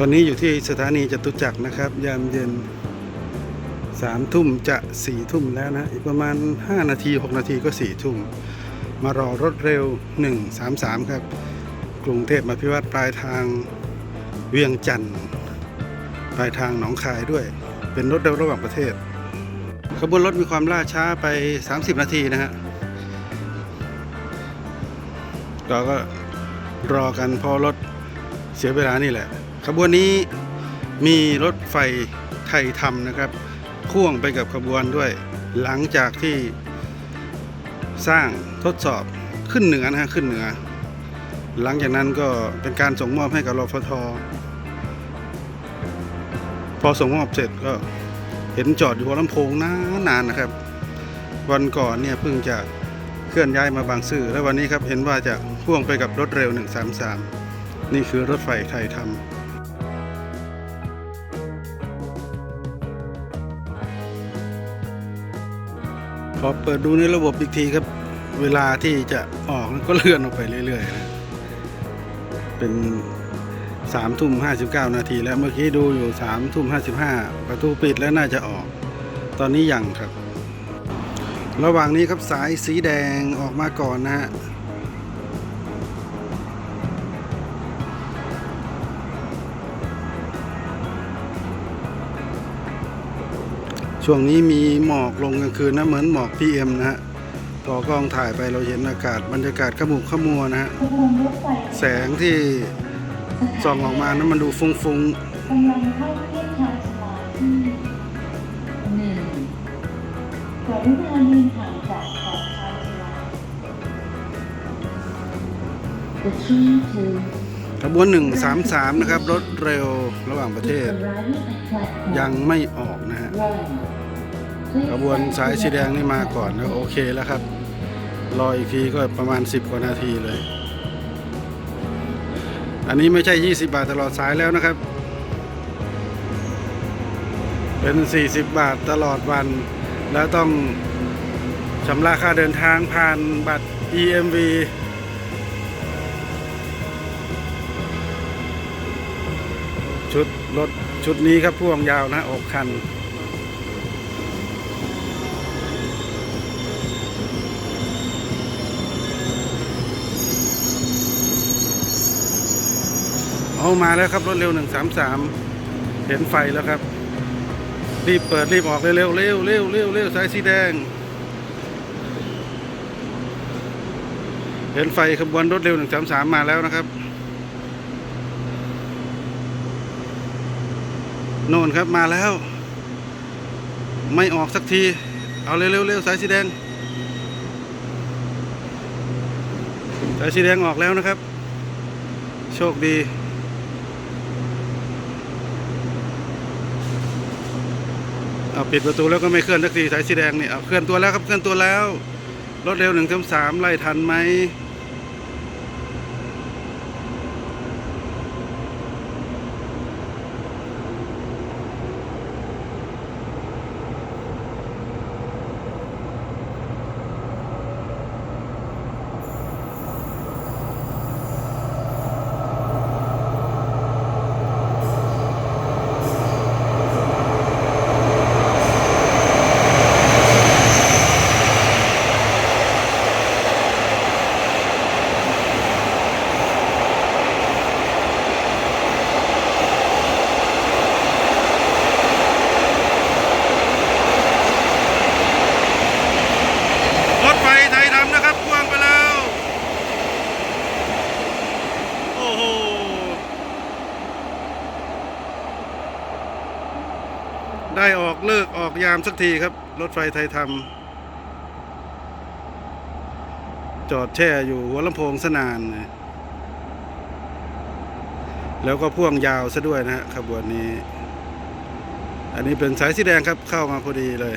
ตอนนี้อยู่ที่สถานีจตุจักรนะครับ ยามเย็นสามทุ่มจะสี่ทุ่มแล้วนะ อีกประมาณ 5 นาที 6 นาทีก็สี่ทุ่ม มารอรถเร็ว 133 ครับ กรุงเทพมาพิวัตรปลายทางเวียงจันทร์ปลายทางหนองคายด้วย เป็นรถเร็วระหว่างประเทศ ขบวนรถมีความล่าช้าไป 30 นาทีนะฮะเราก็รอกันพอรถเสียเวลานี่แหละ ขบวนนี้มีรถไฟไทยทำนะครับพ่วงไปกับขบวนด้วย หลังจากที่สร้างทดสอบขึ้นเหนือนะฮะขึ้นเหนือ หลังจากนั้นก็เป็นการส่งมอบให้กับรฟทพอส่งมอบเสร็จก็เห็นจอดอยู่หัวลำโพงนานๆนะครับ วันก่อนเนี่ยเพิ่งจะเคลื่อนย้ายมาบางซื่อ แล้ววันนี้ครับเห็นว่าจะพ่วงไปกับรถเร็ว 133 นี่คือรถไฟไทยทำ อเปิดดูในระบบอีกทีครับ เวลาที่จะออกก็เลื่อนออกไปเรื่อยๆนะเป็นสามทุ่มห้าสิบเก้านาทีแล้วเมื่อกี้ดูอยู่สามทุ่มห้าสิบห้าประตูปิดแล้วน่าจะออก ตอนนี้ยังครับ ระหว่างนี้ครับสายสีแดงออกมาก่อนนะฮะ ช่วงนี้มีหมอกลงกลางคืนนะเหมือนหมอก PM นะฮะพอกล้องถ่ายไปเราเห็นอากาศบรรยากาศขมุกขมัวนะฮะแสงที่ส่องออกมานั้นมันดูฟุ้งกำลังเข้าเทียบชาญชาลาที่หนึ่งกรุณายืนห่างจากขอบชาญชาลา The train to ขบวน133 นะครับ รถเร็วระหว่างประเทศ arrival at platform ยังไม่ออกนะฮะ one ขบวนสายสีแดงนี่มาก่อนแล้วโอเคแล้วครับ รออีกทีก็ประมาณ 10 กว่านาทีเลย อันนี้ไม่ใช่ 20 บาทตลอดสายแล้วนะครับ เป็น 40 บาทตลอดวัน แล้วต้องชำระค่าเดินทางผ่านบัตร EMV ชุดรถชุดนี้ครับพ่วงยาวนะอกคัน เอามาแล้วครับรถเร็ว133เห็นไฟแล้วครับ รีบเปิดรีบออกเร็วเร็วเร็วเร็วเร็วเร็วสายสีแดง เห็นไฟขบวนรถเร็ว133มาแล้วนะครับโน่นครับมาแล้ว ไม่ออกสักที เอาเร็วเร็วเร็วสายสีแดงสายสีแดงออกแล้วนะครับ โชคดี เอาปิดประตูแล้วก็ไม่เคลื่อนสักทีสายสีแดงนี่เอาเคลื่อนตัวแล้วครับเคลื่อนตัวแล้ว รถเร็วหนึ่งสามไล่ทันไหม รถไฟไทยทำนะครับพ่วงไปแล้ว โอ้โห ได้ออกเลิกออกยามสักทีครับ รถไฟไทยทำจอดแช่อยู่หัวลำโพงสนาน แล้วก็พ่วงยาวซะด้วยนะฮะขบวนนี้ อันนี้เป็นสายสีแดงครับเข้ามาพอดีเลย